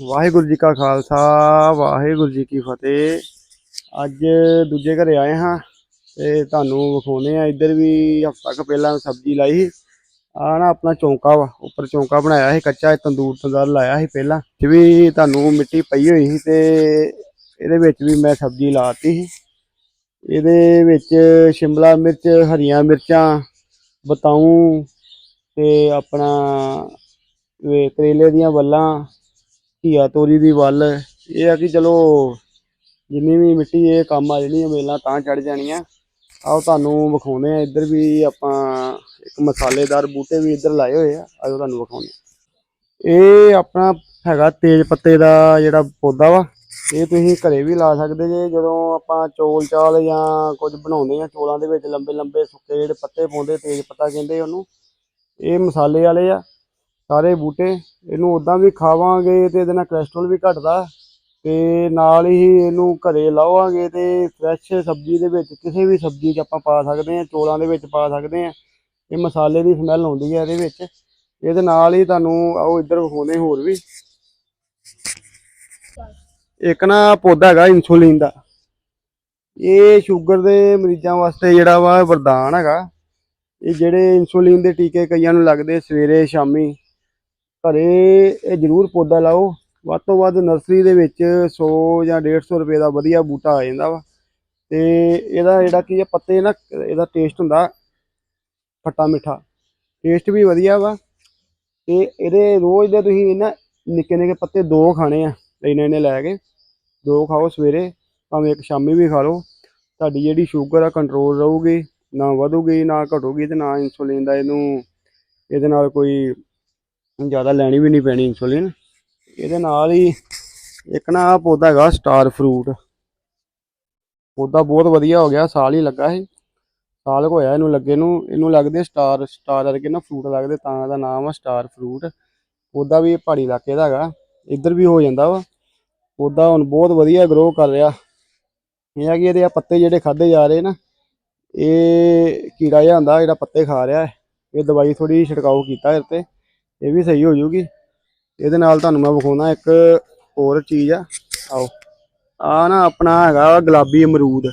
ਵਾਹਿਗੁਰੂ ਜੀ ਕਾ ਖਾਲਸਾ, ਵਾਹਿਗੁਰੂ ਜੀ ਕੀ ਫਤਿਹ। ਅੱਜ ਦੂਜੇ ਘਰੇ ਆਏ ਹਾਂ ਤੇ ਤੁਹਾਨੂੰ ਵਿਖਾਉਨੇ ਆ। ਇੱਧਰ ਵੀ ਹਫ਼ਤਾ ਕੁ ਪਹਿਲਾਂ ਸਬਜ਼ੀ ਲਾਈ ਆ ਨਾ ਆਪਣਾ ਚੌਂਕਾ ਵਾ, ਉੱਪਰ ਚੌਂਕਾ ਬਣਾਇਆ ਸੀ, ਕੱਚਾ ਇਹ ਤੰਦੂਰ ਤੰਦਾਰ ਲਾਇਆ ਸੀ ਪਹਿਲਾਂ। ਇਹ ਵੀ ਤੁਹਾਨੂੰ ਮਿੱਟੀ ਪਈ ਹੋਈ ਸੀ ਤੇ ਇਹਦੇ ਵਿੱਚ ਵੀ ਮੈਂ ਸਬਜ਼ੀ ਲਾਤੀ ਸੀ। ਇਹਦੇ ਵਿੱਚ ਸ਼ਿਮਲਾ ਮਿਰਚ, ਹਰੀਆਂ ਮਿਰਚਾਂ, ਬਤਾਊ ਤੇ ਆਪਣਾ ਕਰੇਲੇ ਦੀਆਂ ਵੱਲਾਂ ਘੀਆ ਤੋਰੀ ਦੀ ਵੱਲ। ਇਹ ਆ ਕਿ ਚਲੋ, ਜਿੰਨੀ ਵੀ ਮਿੱਟੀ ਇਹ ਕੰਮ ਆ, ਜਿਹੜੀਆਂ ਵੇਲਾਂ ਤਾਂ ਚੜ ਜਾਣੀਆਂ। ਆਓ ਤੁਹਾਨੂੰ ਵਿਖਾਉਂਦੇ ਆ ਇੱਧਰ ਵੀ ਆਪਾਂ ਇੱਕ ਮਸਾਲੇਦਾਰ ਬੂਟੇ ਵੀ ਇੱਧਰ ਲਾਏ ਹੋਏ ਆ ਆਜੋ ਤੁਹਾਨੂੰ ਵਿਖਾਉਨੇ ਇਹ ਆਪਣਾ ਹੈਗਾ ਤੇਜ ਪੱਤੇ ਦਾ ਜਿਹੜਾ ਪੌਦਾ ਵਾ, ਇਹ ਤੁਸੀਂ ਘਰੇ ਵੀ ਲਾ ਸਕਦੇ ਜੇ, ਜਦੋਂ ਆਪਾਂ ਚੋਲ ਚਾਲ ਜਾਂ ਕੁਝ ਬਣਾਉਂਦੇ ਆ ਚੌਲਾਂ ਦੇ ਵਿੱਚ ਲੰਬੇ ਲੰਬੇ ਸੁੱਕੇ ਜਿਹੜੇ ਪੱਤੇ ਪਾਉਂਦੇ, ਤੇਜ ਪੱਤਾ ਕਹਿੰਦੇ ਉਹਨੂੰ। ਇਹ ਮਸਾਲੇ ਵਾਲੇ ਆ ਸਾਰੇ ਬੂਟੇ, ਇਹਨੂੰ ਉਦਾਂ ਵੀ ਖਾਵਾਂਗੇ ਤੇ ਇਹਦੇ ਨਾਲ ਕੋਲੇਸਟ੍ਰੋਲ ਵੀ ਘਟਦਾ। ਤੇ ਨਾਲ ਹੀ ਇਹਨੂੰ ਘਰੇ ਲਾਵਾਂਗੇ ਤੇ ਫਰੈਸ਼ ਸਬਜ਼ੀ ਦੇ ਵਿੱਚ, ਕਿਸੇ ਵੀ ਸਬਜ਼ੀ 'ਚ ਆਪਾਂ ਪਾ ਸਕਦੇ ਹਾਂ, ਚੋਲਾਂ ਦੇ ਵਿੱਚ ਪਾ ਸਕਦੇ ਹਾਂ। ਇਹ ਮਸਾਲੇ ਦੀ ਸਮੈਲ ਆਉਂਦੀ ਹੈ ਇਹਦੇ ਵਿੱਚ। ਇਹਦੇ ਨਾਲ ਹੀ ਤੁਹਾਨੂੰ ਆਓ ਇੱਧਰ ਵਿਖਾਉਂਦੇ ਹੋਰ ਵੀ। ਇੱਕ ਨਾ ਪੌਦਾ ਹੈਗਾ ਇਨਸੂਲਿਨ ਦਾ। ਇਹ ਸ਼ੂਗਰ ਦੇ ਮਰੀਜ਼ਾਂ ਵਾਸਤੇ ਜਿਹੜਾ ਵਾ ਵਰਦਾਨ ਹੈਗਾ। ਇਹ ਜਿਹੜੇ ਇਨਸੂਲਿਨ ਦੇ ਟੀਕੇ ਕਈਆਂ ਨੂੰ ਲੱਗਦੇ ਸਵੇਰੇ, ਸ਼ਾਮੀ ਘਰੇ ਇਹ ਜ਼ਰੂਰ ਪੌਦਾ ਲਾਓ। ਵੱਧ ਤੋਂ ਵੱਧ ਨਰਸਰੀ ਦੇ ਵਿੱਚ 100 ਜਾਂ 150 ਰੁਪਏ ਦਾ ਵਧੀਆ ਬੂਟਾ ਆ ਜਾਂਦਾ ਵਾ। ਤੇ ਇਹਦਾ ਜਿਹੜਾ ਕੀ ਹੈ ਪੱਤੇ ਨਾ, ਇਹਦਾ ਟੇਸਟ ਹੁੰਦਾ ਖੱਟਾ ਮਿੱਠਾ। ਟੇਸਟ ਵੀ ਵਧੀਆ ਵਾ। ਤੇ ਇਹਦੇ ਰੋਜ਼ ਦੇ ਤੁਸੀਂ ਨਾ ਨਿੱਕੇ ਨਿੱਕੇ ਪੱਤੇ ਦੋ ਖਾਣੇ ਆ, ਇੰਨੇ ਇੰਨੇ ਲੈ ਕੇ। ਦੋ ਖਾਓ ਸਵੇਰੇ, ਭਾਵੇਂ ਇੱਕ ਸ਼ਾਮੀ ਵੀ ਖਾ ਲਓ। ਤੁਹਾਡੀ ਜਿਹੜੀ ਸ਼ੂਗਰ ਆ ਕੰਟਰੋਲ ਰਹੂਗੀ, ਨਾ ਵਧੂਗੀ, ਨਾ ਘਟੂਗੀ ਤੇ ਨਾ ਇਨਸੂਲਿਨ ਦਾ ਇਹਨੂੰ, ਇਹਦੇ ਨਾਲ ਕੋਈ ਜ਼ਿਆਦਾ ਲੈਣੀ ਵੀ ਨਹੀਂ ਪੈਣੀ ਇਨਸੂਲਿਨ ਇਹਦੇ ਨਾਲ ਹੀ ਇੱਕ ਨਾ ਆਹ ਪੌਦਾ ਹੈਗਾ ਸਟਾਰ ਫਰੂਟ ਪੌਦਾ ਬਹੁਤ ਵਧੀਆ ਹੋ ਗਿਆ, ਸਾਲ ਹੀ ਲੱਗਾ ਇਹ। ਸਾਲ ਕੁ ਹੋਇਆ ਇਹਨੂੰ ਲੱਗੇ ਨੂੰ। ਇਹਨੂੰ ਲੱਗਦੇ ਸਟਾਰ ਸਟਾਰ ਵਰਗੇ ਨਾ ਫਰੂਟ ਲੱਗਦੇ, ਤਾਂ ਇਹਦਾ ਨਾਮ ਆ ਸਟਾਰ ਫਰੂਟ ਪੌਦਾ ਵੀ ਪਹਾੜੀ ਇਲਾਕੇ ਦਾ ਹੈਗਾ, ਇੱਧਰ ਵੀ ਹੋ ਜਾਂਦਾ ਵਾ। ਪੌਦਾ ਹੁਣ ਬਹੁਤ ਵਧੀਆ ਗਰੋ ਕਰ ਰਿਹਾ। ਇਹ ਆ ਕਿ ਇਹਦੇ ਆ ਪੱਤੇ ਜਿਹੜੇ ਖਾਦੇ ਜਾ ਰਹੇ ਨਾ, ਇਹ ਕੀੜਾ ਜਿਹਾ ਹੁੰਦਾ ਜਿਹੜਾ ਪੱਤੇ ਖਾ ਰਿਹਾ। ਇਹ ਦਵਾਈ ਥੋੜੀ ਛਿੜਕਾਓ ਕੀਤਾ ਇਹਦੇ ਤੇ। ਇਹ ਵੀ ਸਹੀ ਹੋ ਜਾਊਗੀ ਇਹਦੇ ਨਾਲ ਤੁਹਾਨੂੰ ਮੈਂ ਵਿਖਾਉਣਾ ਇੱਕ ਹੋਰ ਚੀਜ਼ ਆ। ਆਓ। ਆ ਨਾ ਆਪਣਾ ਹੈਗਾ ਗੁਲਾਬੀ ਅਮਰੂਦ।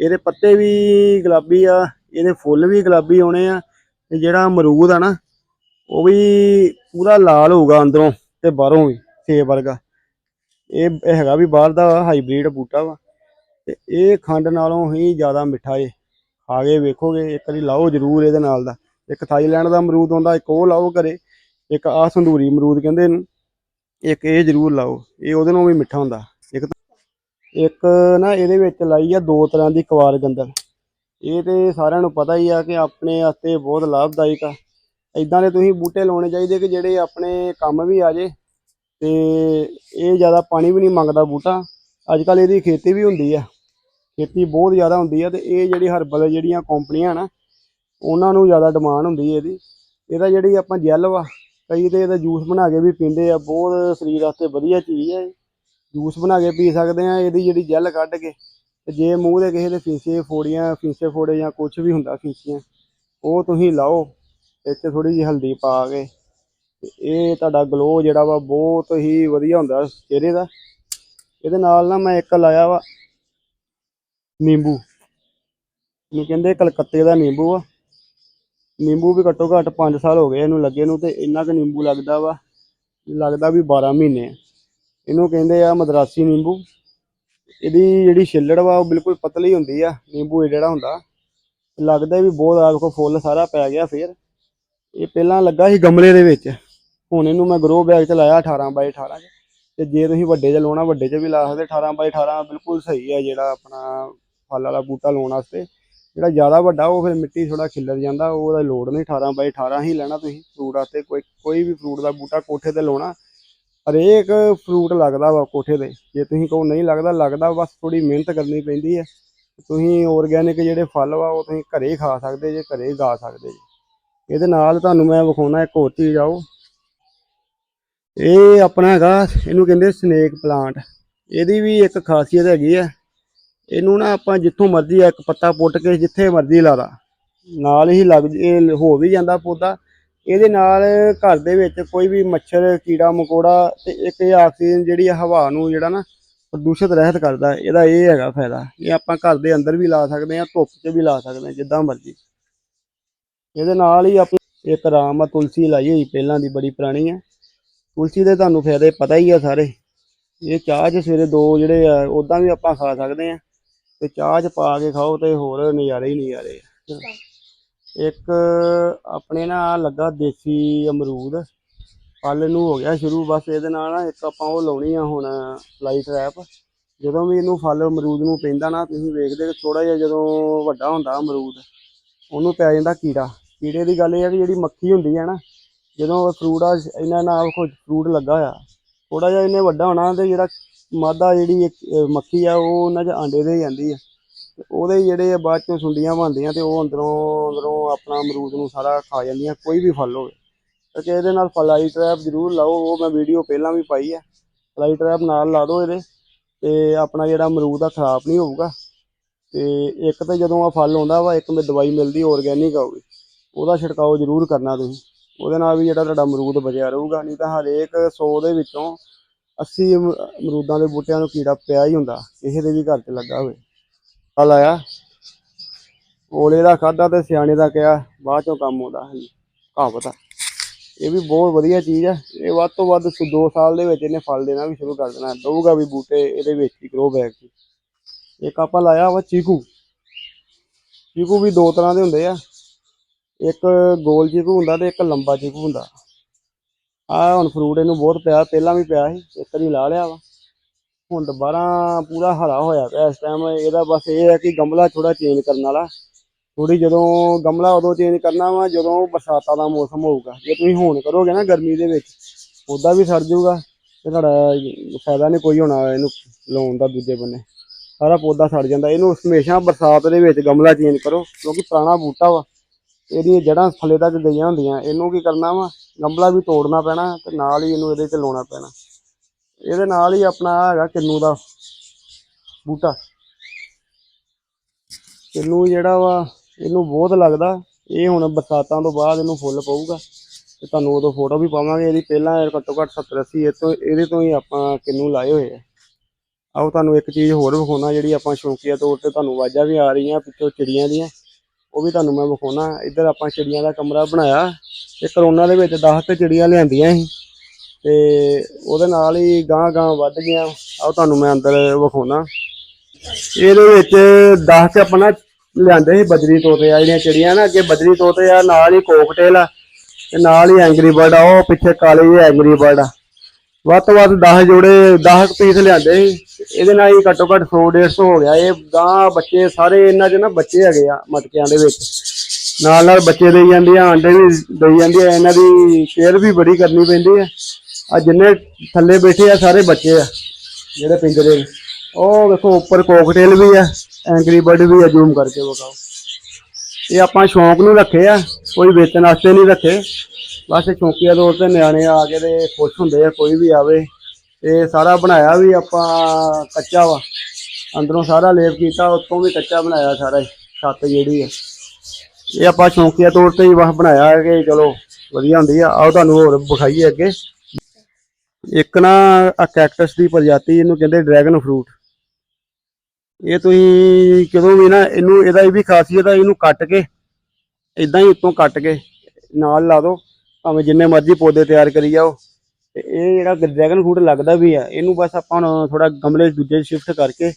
ਇਹਦੇ ਪੱਤੇ ਵੀ ਗੁਲਾਬੀ ਆ, ਇਹਦੇ ਫੁੱਲ ਵੀ ਗੁਲਾਬੀ ਆਉਣੇ ਆ। ਤੇ ਜਿਹੜਾ ਅਮਰੂਦ ਆ ਨਾ, ਉਹ ਵੀ ਪੂਰਾ ਲਾਲ ਹੋਊਗਾ ਅੰਦਰੋਂ ਤੇ ਬਾਹਰੋਂ ਵੀ, ਸੇਬ ਵਰਗਾ। ਇਹ ਇਹ ਹੈਗਾ ਵੀ ਬਾਹਰ ਦਾ ਹਾਈਬ੍ਰਿਡ ਬੂਟਾ ਵਾ। ਤੇ ਇਹ ਖੰਡ ਨਾਲੋਂ ਹੀ ਜ਼ਿਆਦਾ ਮਿੱਠਾ ਏ। ਖਾ ਕੇ ਵੇਖੋਗੇ, ਇੱਕ ਵਾਰੀ ਲਾਓ ਜ਼ਰੂਰ ਇਹਦੇ ਨਾਲ ਦਾ। ਇੱਕ ਥਾਈਲੈਂਡ ਦਾ ਅਮਰੂਦ ਹੁੰਦਾ ਇੱਕ ਉਹ ਲਾਓ ਘਰੇ। ਇੱਕ ਆ ਸੰਧੂਰੀ ਅਮਰੂਦ ਕਹਿੰਦੇ ਇਹਨੂੰ, ਇੱਕ ਇਹ ਜ਼ਰੂਰ ਲਾਓ, ਇਹ ਉਹਦੇ ਨਾਲੋਂ ਵੀ ਮਿੱਠਾ ਹੁੰਦਾ। ਇੱਕ ਇੱਕ ਨਾ ਇਹਦੇ ਵਿੱਚ ਲਾਈ ਆ ਦੋ ਤਰ੍ਹਾਂ ਦੀ ਕਵਾਰ ਗੰਦਲ ਇਹ ਤੇ ਸਾਰਿਆਂ ਨੂੰ ਪਤਾ ਹੀ ਆ ਕਿ ਆਪਣੇ ਵਾਸਤੇ ਬਹੁਤ ਲਾਭਦਾਇਕ ਆ। ਇਦਾਂ ਦੇ ਤੁਸੀਂ ਬੂਟੇ ਲਾਉਣੇ ਚਾਹੀਦੇ ਕਿ ਜਿਹੜੇ ਆਪਣੇ ਕੰਮ ਵੀ ਆ ਜੇ ਤੇ ਇਹ ਜ਼ਿਆਦਾ ਪਾਣੀ ਵੀ ਨਹੀਂ ਮੰਗਦਾ ਬੂਟਾ। ਅੱਜ ਕੱਲ ਇਹਦੀ ਖੇਤੀ ਵੀ ਹੁੰਦੀ ਆ। ਖੇਤੀ ਬਹੁਤ ਜ਼ਿਆਦਾ ਹੁੰਦੀ ਆ ਤੇ ਇਹ ਜਿਹੜੀ ਹਰਬਲ ਜਿਹੜੀਆਂ ਕੰਪਨੀਆਂ ਨਾ, ਉਹਨਾਂ ਨੂੰ ਜ਼ਿਆਦਾ ਡਿਮਾਂਡ ਹੁੰਦੀ ਹੈ ਇਹਦੀ। ਇਹਦਾ ਜਿਹੜੀ ਆਪਾਂ ਜੈਲ ਵਾ ਕਈ ਤੇ ਇਹਦਾ ਜੂਸ ਬਣਾ ਕੇ ਵੀ ਪੀਂਦੇ ਆ, ਬਹੁਤ ਸਰੀਰ ਵਾਸਤੇ ਵਧੀਆ ਚੀਜ਼ ਹੈ ਜੂਸ ਬਣਾ ਕੇ ਪੀ ਸਕਦੇ ਆ, ਇਹਦੀ ਜਿਹੜੀ ਜੈਲ ਕੱਢ ਕੇ, ਤੇ ਜੇ ਮੂੰਹ ਦੇ ਕਿਸੇ ਦੇ ਫੀਸੇ ਫੋੜੀਆਂ, ਫੀਸੇ ਫੋੜੇ ਜਾਂ ਕੁਝ ਵੀ ਹੁੰਦਾ ਫੀਸੀਆਂ, ਉਹ ਤੁਸੀਂ ਲਾਓ ਇਹ 'ਚ ਥੋੜੀ ਜਿਹੀ ਹਲਦੀ ਪਾ ਕੇ, ਤੇ ਇਹ ਤੁਹਾਡਾ ਗਲੋ ਜਿਹੜਾ ਵਾ ਬਹੁਤ ਹੀ ਵਧੀਆ ਹੁੰਦਾ ਚਿਹਰੇ ਦਾ। ਇਹਦੇ ਨਾਲ ਨਾ ਮੈਂ ਇੱਕ ਲਾਇਆ ਵਾ, ਨਿੰਬੂ। ਇਹਨੂੰ ਕਹਿੰਦੇ ਕਲਕੱਤੇ ਦਾ ਨਿੰਬੂ ਆ। ਨਿੰਬੂ ਵੀ ਘੱਟੋ ਘੱਟ 5 ਸਾਲ ਹੋ ਗਏ ਇਹਨੂੰ ਲੱਗੇ ਨੂੰ ਤੇ ਇੰਨਾ ਕੁ ਨਿੰਬੂ ਲੱਗਦਾ ਵਾ, ਲੱਗਦਾ ਵੀ 12 ਮਹੀਨੇ ਇਹਨੂੰ ਕਹਿੰਦੇ ਆ ਮਦਰਾਸੀ ਨਿੰਬੂ। ਇਹਦੀ ਜਿਹੜੀ ਛਿੱਲੜ ਵਾ, ਉਹ ਬਿਲਕੁਲ ਪਤਲੀ ਹੁੰਦੀ ਆ, ਨਿੰਬੂ ਇਹ ਜਿਹੜਾ ਹੁੰਦਾ। ਲੱਗਦਾ ਵੀ ਬਹੁਤ ਆ ਵੇਖੋ ਫੁੱਲ ਸਾਰਾ ਪੈ ਗਿਆ ਫੇਰ। ਇਹ ਪਹਿਲਾਂ ਲੱਗਾ ਸੀ ਗਮਲੇ ਦੇ ਵਿੱਚ। ਹੁਣ ਇਹਨੂੰ ਮੈਂ ਗਰੋ ਬੈਗ 'ਚ ਲਾਇਆ 18 ਬਾਈ 18 'ਚ। ਤੇ ਜੇ ਤੁਸੀਂ ਵੱਡੇ 'ਚ ਲਾਉਣਾ, ਵੱਡੇ 'ਚ ਵੀ ਲਾ ਸਕਦੇ 18 ਬਾਈ 18 ਬਿਲਕੁਲ ਸਹੀ ਹੈ ਜਿਹੜਾ ਆਪਣਾ ਫਲ ਵਾਲਾ ਬੂਟਾ ਲਾਉਣ ਵਾਸਤੇ। ਜਿਹੜਾ ਜ਼ਿਆਦਾ ਵੱਡਾ, ਉਹ ਫਿਰ ਮਿੱਟੀ ਥੋੜਾ ਖਿੱਲਰ ਜਾਂਦਾ, ਉਹਦਾ ਲੋੜ ਨਹੀਂ 18 ਬਾਈ 18 ਹੀ ਲੈਣਾ ਤੁਸੀਂ ਫਰੂਟ ਵਾਸਤੇ, ਕੋਈ ਕੋਈ ਵੀ ਫਰੂਟ ਦਾ ਬੂਟਾ ਕੋਠੇ ਤੇ ਲਾਉਣਾ, ਹਰੇਕ ਫਰੂਟ ਲੱਗਦਾ ਵਾ ਕੋਠੇ ਤੇ, ਜੇ ਤੁਸੀਂ ਕਹੋ ਨਹੀਂ ਲੱਗਦਾ ਲੱਗਦਾ ਬਸ ਥੋੜੀ ਮਿਹਨਤ ਕਰਨੀ ਪੈਂਦੀ ਹੈ, ਤੁਸੀਂ ਆਰਗੈਨਿਕ ਜਿਹੜੇ ਫਲ ਵਾ, ਉਹ ਤੁਸੀਂ ਘਰੇ ਹੀ ਖਾ ਸਕਦੇ ਜੇ, ਘਰੇ ਹੀ ਗਾ ਸਕਦੇ ਜੇ। ਇਹਦੇ ਨਾਲ ਤੁਹਾਨੂੰ ਮੈਂ ਵਿਖਾਉਣਾ ਇੱਕ ਹੋਰ ਚੀਜ਼ ਆਓ। ਇਹ ਆਪਣਾ ਹੈਗਾ, ਇਹਨੂੰ ਕਹਿੰਦੇ ਸਨੇਕ ਪਲਾਂਟ ਇਹਦੀ ਵੀ ਇੱਕ ਖਾਸੀਅਤ ਹੈਗੀ ਆ ਇਹਨੂੰ ਨਾ ਆਪਾਂ ਜਿੱਥੋਂ ਮਰਜ਼ੀ ਇੱਕ ਪੱਤਾ ਪੁੱਟ ਕੇ ਜਿੱਥੇ ਮਰਜ਼ੀ ਲਾ ਲਾ। ਨਾਲ ਹੀ ਲੱਗ ਇਹ ਹੋ ਵੀ ਜਾਂਦਾ ਪੌਦਾ। ਇਹਦੇ ਨਾਲ ਘਰ ਦੇ ਵਿੱਚ ਕੋਈ ਵੀ ਮੱਛਰ, ਕੀੜਾ, ਮਕੌੜਾ ਤੇ ਇੱਕ ਇਹ ਆਕਸੀਜਨ ਜਿਹੜੀ ਆ ਹਵਾ ਨੂੰ ਜਿਹੜਾ ਨਾ ਪ੍ਰਦੂਸ਼ਿਤ ਰਹਿਤ ਕਰਦਾ, ਇਹਦਾ ਇਹ ਹੈਗਾ ਫਾਇਦਾ। ਇਹ ਆਪਾਂ ਘਰ ਦੇ ਅੰਦਰ ਵੀ ਲਾ ਸਕਦੇ ਹਾਂ ਧੁੱਪ 'ਚ ਵੀ ਲਾ ਸਕਦੇ ਹਾਂ ਜਿੱਦਾਂ ਮਰਜ਼ੀ। ਇਹਦੇ ਨਾਲ ਹੀ ਆਪਾਂ ਇੱਕ ਰਾਮ ਆ, ਤੁਲਸੀ ਲਾਈ ਹੋਈ ਪਹਿਲਾਂ ਦੀ, ਬੜੀ ਪੁਰਾਣੀ ਹੈ ਤੁਲਸੀ ਦੇ ਤੁਹਾਨੂੰ ਫਾਇਦੇ ਪਤਾ ਹੀ ਆ ਸਾਰੇ। ਇਹ ਚਾਹ 'ਚ ਸਵੇਰੇ ਦੋ ਜਿਹੜੇ ਆ ਉਦਾਂ ਵੀ ਆਪਾਂ ਖਾ ਸਕਦੇ ਆ। ਤੇ ਚਾਹ 'ਚ ਪਾ ਕੇ ਖਾਓ ਤੇ ਹੋਰ ਨਜ਼ਾਰੇ ਹੀ ਨਜ਼ਾਰੇ ਆ। ਇੱਕ ਆਪਣੇ ਨਾ ਲੱਗਾ ਦੇਸੀ ਅਮਰੂਦ। ਫਲ ਨੂੰ ਹੋ ਗਿਆ ਸ਼ੁਰੂ, ਬਸ ਇਹਦੇ ਨਾਲ ਨਾ ਇੱਕ ਆਪਾਂ ਉਹ ਲਾਉਣੀ ਆ ਹੁਣ ਫਲਾਈ ਟਰੈਪ ਜਦੋਂ ਵੀ ਇਹਨੂੰ ਫਲ ਅਮਰੂਦ ਨੂੰ ਪੈਂਦਾ ਨਾ, ਤੁਸੀਂ ਵੇਖਦੇ ਥੋੜਾ ਜਿਹਾ ਜਦੋਂ ਵੱਡਾ ਹੁੰਦਾ ਅਮਰੂਦ, ਉਹਨੂੰ ਪੈ ਜਾਂਦਾ ਕੀੜਾ। ਕੀੜੇ ਦੀ ਗੱਲ ਇਹ ਆ ਕਿ ਜਿਹੜੀ ਮੱਖੀ ਹੁੰਦੀ ਹੈ ਨਾ, ਜਦੋਂ ਫਰੂਟ ਆ, ਇਹਨਾਂ ਨਾਲ ਕੋਈ ਫਰੂਟ ਲੱਗਾ ਹੋਇਆ ਥੋੜਾ ਜਿਹਾ ਇਹਨੇ ਵੱਡਾ ਹੋਣਾ ਤੇ ਜਿਹੜਾ ਮਾਦਾ ਜਿਹੜੀ ਇੱਕ, ਅਹ, ਮੱਖੀ ਆ ਉਹ ਉਹਨਾਂ 'ਚ ਆਂਡੇ ਦੇ ਜਾਂਦੀ ਆ। ਤੇ ਉਹਦੇ ਜਿਹੜੇ ਆ ਬਾਅਦ ਚੋਂ ਸੁੰਡੀਆਂ ਬਣਦੀਆਂ ਤੇ ਉਹ ਅੰਦਰੋਂ ਅੰਦਰੋਂ ਆਪਣਾ ਅਮਰੂਦ ਨੂੰ ਸਾਰਾ ਖਾ ਜਾਂਦੀਆਂ ਕੋਈ ਵੀ ਫਲ ਹੋਵੇ। ਤੇ ਇਹਦੇ ਨਾਲ ਫਲਾਈ ਟਰੈਪ ਜ਼ਰੂਰ ਲਾਓ ਉਹ ਮੈਂ ਵੀਡੀਓ ਪਹਿਲਾਂ ਵੀ ਪਾਈ ਆ। ਫਲਾਈ ਟਰੈਪ ਨਾਲ ਲਾ ਦਿਓ ਇਹਦੇ ਤੇ ਆਪਣਾ ਜਿਹੜਾ ਅਮਰੂਦ ਆ ਖਰਾਬ ਨਹੀਂ ਹੋਊਗਾ। ਤੇ ਇੱਕ ਤਾਂ ਜਦੋਂ ਆ ਫਲ ਆਉਂਦਾ ਵਾ ਇੱਕ ਮੇ ਦਵਾਈ ਮਿਲਦੀ ਆਰਗੈਨਿਕ ਆਊਗੀ ਉਹਦਾ ਛਿੜਕਾਓ ਜ਼ਰੂਰ ਕਰਨਾ ਤੁਸੀਂ। ਉਹਦੇ ਨਾਲ ਵੀ ਜਿਹੜਾ ਤੁਹਾਡਾ ਅਮਰੂਦ ਬਚਿਆ ਰਹੂਗਾ ਨਹੀਂ ਤਾਂ ਹਰੇਕ 100 ਦੇ ਵਿੱਚੋਂ 80 ਅਮਰੂਦਾਂ ਦੇ ਬੂਟਿਆਂ ਨੂੰ ਕੀੜਾ ਪਿਆ ਹੀ ਹੁੰਦਾ, ਕਿਸੇ ਦੇ ਵੀ ਘਰ 'ਚ ਲੱਗਾ ਹੋਵੇ। ਫਲ ਲਾਇਆ ਓਲੇ ਦਾ ਖਾਦਾ ਤੇ ਸਿਆਣੇ ਦਾ ਕਿਹਾ, ਬਾਅਦ ਚੋਂ ਕੰਮ ਆਉਂਦਾ ਹੈ ਕਹਾਵਤ ਆ ਇਹ ਵੀ ਬਹੁਤ ਵਧੀਆ ਚੀਜ਼ ਆ, ਇਹ ਵੱਧ ਤੋਂ ਵੱਧ 2 ਸਾਲ ਦੇ ਵਿੱਚ ਇਹਨੇ ਫਲ ਦੇਣਾ ਵੀ ਸ਼ੁਰੂ ਕਰ ਦੇਣਾ, ਦਊਗਾ ਵੀ ਬੂਟੇ ਇਹਦੇ ਵਿੱਚ ਹੀ ਗਰੋ ਬੈਕ 'ਚ। ਇੱਕ ਆਪਾਂ ਲਾਇਆ ਵਾ ਚੀਕੂ। ਚੀਕੂ ਵੀ ਦੋ ਤਰ੍ਹਾਂ ਦੇ ਹੁੰਦੇ ਆ। ਇੱਕ ਗੋਲ ਚੀਕੂ ਹੁੰਦਾ ਤੇ ਇੱਕ ਲੰਬਾ ਚੀਕੂ ਹੁੰਦਾ। ਆ ਹੁਣ ਫਰੂਟ ਇਹਨੂੰ ਬਹੁਤ ਪਿਆ, ਪਹਿਲਾਂ ਵੀ ਪਿਆ ਸੀ, ਇੱਕ ਵਾਰੀ ਲਾ ਲਿਆ ਵਾ। ਹੁਣ ਦੁਬਾਰਾ ਪੂਰਾ ਹਰਾ ਹੋਇਆ ਪਿਆ ਇਸ ਟਾਈਮ ਇਹਦਾ ਬਸ ਇਹ ਹੈ ਕਿ ਗਮਲਾ ਥੋੜਾ ਚੇਂਜ ਕਰਨ ਵਾਲਾ। ਥੋੜੀ ਜਦੋਂ ਗਮਲਾ ਉਦੋਂ ਚੇਂਜ ਕਰਨਾ ਵਾ, ਜਦੋਂ ਬਰਸਾਤਾਂ ਦਾ ਮੌਸਮ ਹੋਊਗਾ। ਜੇ ਤੁਸੀਂ ਹੁਣ ਕਰੋਗੇ ਨਾ ਗਰਮੀ ਦੇ ਵਿੱਚ ਉਦਾਂ ਵੀ ਸੜ ਜਾਊਗਾ ਤੇ ਤੁਹਾਡਾ ਫਾਇਦਾ ਨਹੀਂ ਕੋਈ ਹੋਣਾ ਇਹਨੂੰ ਲਾਉਣ ਦਾ ਦੂਜੇ ਬੰਨੇ। ਸਾਰਾ ਪੌਦਾ ਸੜ ਜਾਂਦਾ। ਇਹਨੂੰ ਹਮੇਸ਼ਾ ਬਰਸਾਤ ਦੇ ਵਿੱਚ ਗਮਲਾ ਚੇਂਜ ਕਰੋ, ਕਿਉਂਕਿ ਪੁਰਾਣਾ ਬੂਟਾ ਵਾ। ਇਹਦੀਆਂ ਜੜ੍ਹਾਂ ਥੱਲੇ ਤੱਕ ਗਈਆਂ ਹੁੰਦੀਆਂ, ਇਹਨੂੰ ਕੀ ਕਰਨਾ ਵਾ? ਗਮਲਾ ਵੀ ਤੋੜਨਾ ਪੈਣਾ ਤੇ ਨਾਲ ਹੀ ਇਹਨੂੰ ਇਹਦੇ 'ਚ ਲਾਉਣਾ ਪੈਣਾ। ਇਹਦੇ ਨਾਲ ਹੀ ਆਪਣਾ ਆਹ ਹੈਗਾ ਕਿੰਨੂ ਦਾ ਬੂਟਾ। ਕਿੰਨੂ ਜਿਹੜਾ ਵਾ, ਇਹਨੂੰ ਬਹੁਤ ਲੱਗਦਾ, ਇਹ ਹੁਣ ਬਰਸਾਤਾਂ ਤੋਂ ਬਾਅਦ ਇਹਨੂੰ ਫੁੱਲ ਪਊਗਾ। ਤੇ ਤੁਹਾਨੂੰ ਉਦੋਂ ਫੋਟੋ ਵੀ ਪਾਵਾਂਗੇ, ਇਹਦੀ ਪਹਿਲਾਂ ਘੱਟੋ ਘੱਟ 70 80 ਇਹ ਤੋਂ, ਇਹਦੇ ਤੋਂ ਹੀ ਆਪਾਂ ਕਿੰਨੂ ਲਾਏ ਹੋਏ ਆ। ਆਓ ਤੁਹਾਨੂੰ ਇੱਕ ਚੀਜ਼ ਹੋਰ ਵਿਖਾਉਣਾ, ਜਿਹੜੀ ਆਪਾਂ ਸ਼ੌਕੀਆ ਤੌਰ ਤੇ ਤੁਹਾਨੂੰ ਆਵਾਜ਼ਾਂ ਵੀ ਆ ਰਹੀਆਂ, ਪਿੱਛੋਂ ਚਿੜੀਆਂ ਦੀਆਂ। ਉਹ ਵੀ ਤੁਹਾਨੂੰ ਮੈਂ ਵਿਖਾਉਣਾ। ਇੱਧਰ ਆਪਾਂ ਚਿੜੀਆਂ ਦਾ ਕਮਰਾ ਬਣਾਇਆ। ਤੇ ਕਰੋਨਾ ਦੇ ਵਿੱਚ 10 ਤੇ ਚਿੜੀਆਂ ਲਿਆਂਦੀਆਂ ਸੀ। ਤੇ ਉਹਦੇ ਨਾਲ ਹੀ ਗਾਂ ਗਾਂ ਵੱਧ ਗਿਆ ਆਓ ਤੁਹਾਨੂੰ ਮੈਂ ਅੰਦਰ ਵਿਖਾਉਣਾ। ਇਹਦੇ ਵਿੱਚ 10 ਤੇ ਆਪਣਾ ਲਿਆਂਦੇ ਸੀ ਬਜਰੀ ਤੋਤੇ ਆ ਜਿਹੜੀਆਂ ਚਿੜੀਆਂ ਨਾ। ਅੱਗੇ ਬਜਰੀ ਤੋਤੇ ਆ, ਨਾਲ ਹੀ ਕੋਕਟੇਲ ਆ। ਤੇ ਨਾਲ ਹੀ ਐਂਗਰੀ ਬਰਡ ਆ। ਉਹ ਪਿੱਛੇ ਕਾਲੇ ਜਿਹੇ ਐਂਗਰੀ ਬਰਡ ਆ। ਵੱਧ ਤੋਂ ਵੱਧ 10 ਜੋੜੇ 10 ਪੀਸ ਲਿਆਂਦੇ ਸੀ। ਇਹਦੇ ਨਾਲ ਹੀ ਘੱਟੋ ਘੱਟ 100 150 ਹੋ ਗਿਆ। ਇਹ ਗਾਂ ਬੱਚੇ ਸਾਰੇ ਇਹਨਾਂ 'ਚ ਨਾ ਬੱਚੇ ਹੈਗੇ ਆ, ਮਟਕਿਆਂ ਦੇ ਵਿੱਚ। ਨਾਲ ਨਾਲ ਬੱਚੇ ਦੇਈ ਜਾਂਦੇ ਆ ਆਂਡੇ ਵੀ ਦੇਈ ਜਾਂਦੇ ਆ ਇਹਨਾਂ ਦੀ ਕੇਅਰ ਵੀ ਬੜੀ ਕਰਨੀ ਪੈਂਦੀ ਆ। ਆ ਜਿੰਨੇ ਥੱਲੇ ਬੈਠੇ ਆ, ਸਾਰੇ ਬੱਚੇ ਆ, ਜਿਹੜੇ ਪਿੰਜਰੇ ਨੇ ਉਹ ਵੇਖੋ, ਉੱਪਰ ਕੋਕਟੇਲ ਵੀ ਆ ਐਂਗਰੀ ਬਰਡ ਵੀ ਆ ਜ਼ੂਮ ਕਰਕੇ ਵਿਖਾਓ। ਇਹ ਆਪਾਂ ਸ਼ੌਂਕ ਨੂੰ ਰੱਖੇ ਆ, ਕੋਈ ਵੇਚਣ ਵਾਸਤੇ ਨਹੀਂ ਰੱਖੇ। ਬਸ ਚੌਂਕੀਆ ਤੌਰ ਤੇ ਨਿਆਣੇ ਆ ਕੇ ਤੇ ਖੁਸ਼ ਹੁੰਦੇ ਆ ਕੋਈ ਵੀ ਆਵੇ। ਤੇ ਸਾਰਾ ਬਣਾਇਆ ਵੀ ਆਪਾਂ ਕੱਚਾ ਵਾ। ਅੰਦਰੋਂ ਸਾਰਾ ਲੇਪ ਕੀਤਾ ਉੱਤੋਂ ਵੀ ਕੱਚਾ ਬਣਾਇਆ ਸਾਰਾ ਹੀ, ਛੱਤ ਜਿਹੜੀ ਆ। ਇਹ ਆਪਾਂ ਚੌਂਕੀਆ ਤੌਰ ਤੇ ਹੀ ਬਸ ਬਣਾਇਆ ਕਿ ਚਲੋ ਵਧੀਆ ਹੁੰਦੀ ਆ। ਆਓ ਤੁਹਾਨੂੰ ਹੋਰ ਵਿਖਾਈਏ ਅੱਗੇ। ਇੱਕ ਨਾ ਆ ਕੈਕਟਸ ਦੀ ਪ੍ਰਜਾਤੀ ਇਹਨੂੰ ਕਹਿੰਦੇ ਡਰੈਗਨ ਫਰੂਟ। ਇਹ ਤੁਸੀਂ ਕਦੋਂ ਵੀ ਨਾ ਇਹਨੂੰ ਇਹਦਾ ਇਹ ਵੀ ਖਾਸੀਅਤ ਆ ਇਹਨੂੰ ਕੱਟ ਕੇ ਇਦਾਂ ਹੀ ਉੱਤੋਂ ਕੱਟ ਕੇ ਨਾਲ ਲਾ ਦਿਓ। ਭਾਵੇਂ ਜਿੰਨੇ ਮਰਜ਼ੀ ਪੌਦੇ ਤਿਆਰ ਕਰੀ ਜਾਓ। ਤੇ ਇਹ ਜਿਹੜਾ ਡਰੈਗਨ ਫਰੂਟ ਲੱਗਦਾ ਵੀ ਆ, ਇਹਨੂੰ ਬਸ ਆਪਾਂ ਹੁਣ ਥੋੜਾ ਗਮਲੇ ਦੂਜੇ ਸ਼ਿਫਟ ਕਰਕੇ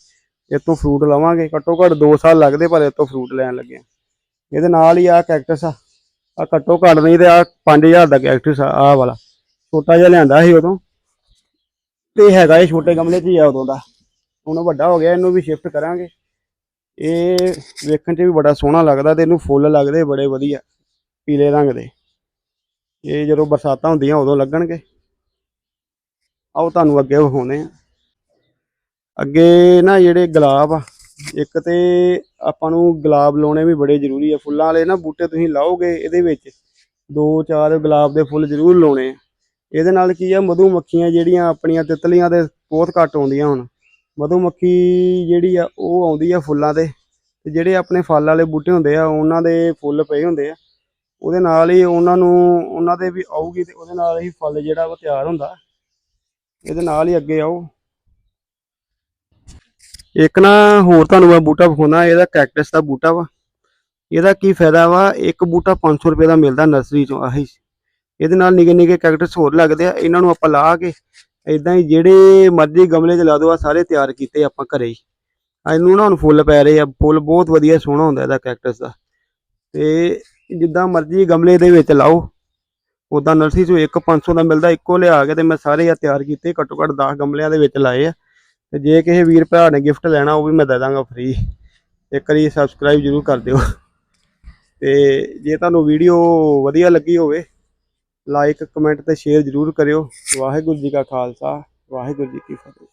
ਇਹ ਤੋਂ ਫਰੂਟ ਲਵਾਂਗੇ। ਘੱਟੋ ਘੱਟ 2 ਸਾਲ ਲੱਗਦੇ ਪਰ ਇਹ ਤੋਂ ਫਰੂਟ ਲੈਣ ਲੱਗੇ ਇਹਦੇ ਨਾਲ ਹੀ ਆ ਕੈਕਟਸ ਆ। ਆ ਘੱਟੋ ਘੱਟ ਨਹੀਂ ਤੇ ਆ 5000 ਦਾ ਕੈਕਟਸ ਆ ਆਹ ਵਾਲਾ। ਛੋਟਾ ਜਿਹਾ ਲਿਆਂਦਾ ਸੀ ਉਦੋਂ। ਤੇ ਹੈਗਾ ਇਹ ਛੋਟੇ ਗਮਲੇ 'ਚ ਹੀ ਆ ਉਦੋਂ ਦਾ। ਹੁਣ ਵੱਡਾ ਹੋ ਗਿਆ, ਇਹਨੂੰ ਵੀ ਸ਼ਿਫਟ ਕਰਾਂਗੇ। ਇਹ ਵੇਖਣ 'ਚ ਵੀ ਬੜਾ ਸੋਹਣਾ ਲੱਗਦਾ ਤੇ ਇਹਨੂੰ ਫੁੱਲ ਲੱਗਦੇ ਬੜੇ ਵਧੀਆ, ਪੀਲੇ ਰੰਗ ਦੇ। ਇਹ ਜਦੋਂ ਬਰਸਾਤਾਂ ਹੁੰਦੀਆਂ ਉਦੋਂ ਲੱਗਣਗੇ। ਆਓ ਤੁਹਾਨੂੰ ਅੱਗੇ ਵਿਖਾਉਨੇ ਆ ਅੱਗੇ ਨਾ ਜਿਹੜੇ ਗੁਲਾਬ ਆ, ਇੱਕ ਤੇ ਆਪਾਂ ਨੂੰ ਗੁਲਾਬ ਲਾਉਣੇ ਵੀ ਬੜੇ ਜ਼ਰੂਰੀ ਆ। ਫੁੱਲਾਂ ਵਾਲੇ ਨਾ ਬੂਟੇ ਤੁਸੀਂ ਲਾਓਗੇ ਇਹਦੇ ਵਿੱਚ ਦੋ ਚਾਰ ਗੁਲਾਬ ਦੇ ਫੁੱਲ ਜ਼ਰੂਰ ਲਾਉਣੇ ਆ। ਇਹਦੇ ਨਾਲ ਕੀ ਆ ਮਧੂ ਮੱਖੀਆਂ ਜਿਹੜੀਆਂ ਆਪਣੀਆਂ ਤਿਤਲੀਆਂ ਦੇ ਬਹੁਤ ਘੱਟ ਆਉਂਦੀਆਂ ਹੁਣ। ਮਧੂ ਮੱਖੀ ਜਿਹੜੀ ਆ, ਉਹ ਆਉਂਦੀ ਆ ਫੁੱਲਾਂ ਤੇ। ਤੇ ਜਿਹੜੇ ਆਪਣੇ ਫਲ ਵਾਲੇ ਬੂਟੇ ਹੁੰਦੇ ਆ, ਉਹਨਾਂ ਦੇ ਫੁੱਲ ਪਏ ਹੁੰਦੇ ਆ। ਉਹਦੇ ਨਾਲ ਹੀ ਉਹਨਾਂ ਨੂੰ, ਉਹਨਾਂ ਦੇ ਵੀ ਆਊਗੀ ਤੇ ਉਹਦੇ ਨਾਲ ਹੀ ਫਲ ਜਿਹੜਾ ਉਹ ਤਿਆਰ ਹੁੰਦਾ। ਇਹਦੇ ਨਾਲ ਹੀ ਅੱਗੇ ਆਓ। ਇੱਕ ਨਾ ਹੋਰ ਤੁਹਾਨੂੰ ਮੈਂ ਬੂਟਾ ਵਿਖਾਉਣਾ, ਇਹਦਾ ਕੈਕਟਸ ਦਾ ਬੂਟਾ ਵਾ। ਇਹਦਾ ਕੀ ਫਾਇਦਾ ਵਾ? ਇੱਕ ਬੂਟਾ 500 ਰੁਪਏ ਦਾ ਮਿਲਦਾ ਨਰਸਰੀ ਚੋਂ, ਆਹੀ। ਇਹਦੇ ਨਾਲ ਨਿੱਕੇ ਨਿੱਕੇ ਕੈਕਟਸ ਹੋਰ ਲੱਗਦੇ ਆ, ਇਹਨਾਂ ਨੂੰ ਆਪਾਂ ਲਾ ਕੇ ਇਦਾਂ ਹੀ ਜਿਹੜੇ ਮਰਜ਼ੀ ਗਮਲੇ 'ਚ ਲਾ ਦੋ, ਆ ਸਾਰੇ ਤਿਆਰ ਕੀਤੇ ਆਪਾਂ ਘਰੇ ਹੀ। ਇਹਨੂੰ ਨਾ ਹੁਣ ਫੁੱਲ ਪੈ ਰਹੇ ਆ, ਫੁੱਲ ਬਹੁਤ ਵਧੀਆ ਸੋਹਣਾ ਹੁੰਦਾ ਇਹਦਾ ਕੈਕਟਸ ਦਾ। ਤੇ ਜਿੱਦਾਂ ਮਰਜ਼ੀ ਗਮਲੇ ਦੇ ਵਿੱਚ ਲਾਓ। ਉਦਾਂ ਨਰਸਰੀ ਚੋਂ ਇੱਕ 500 ਦਾ ਮਿਲਦਾ, ਇੱਕੋ ਲਿਆ ਕੇ ਤੇ ਮੈਂ ਸਾਰੇ ਆ ਤਿਆਰ ਕੀਤੇ ਘੱਟੋ ਘੱਟ 10 ਗਮਲਿਆਂ ਦੇ ਵਿੱਚ ਲਾਏ ਆ। ਤੇ ਜੇ ਕਿਸੇ ਵੀਰ ਭਰਾ ਨੇ ਗਿਫਟ ਲੈਣਾ, ਉਹ ਵੀ ਮੈਂ ਦੇ ਦਾਂਗਾ ਫ੍ਰੀ ਇੱਕ ਵਾਰੀ ਸਬਸਕ੍ਰਾਈਬ ਜਰੂਰ ਕਰ ਦਿਓ। ਤੇ ਜੇ ਤੁਹਾਨੂੰ ਵੀਡੀਓ ਵਧੀਆ ਲੱਗੀ ਹੋਵੇ ਲਾਈਕ ਕਮੈਂਟ ਤੇ ਸ਼ੇਅਰ ਜਰੂਰ ਕਰਿਓ। ਵਾਹਿਗੁਰੂ ਜੀ ਕਾ ਖਾਲਸਾ, ਵਾਹਿਗੁਰੂ ਜੀ ਕੀ ਫਤਿਹ।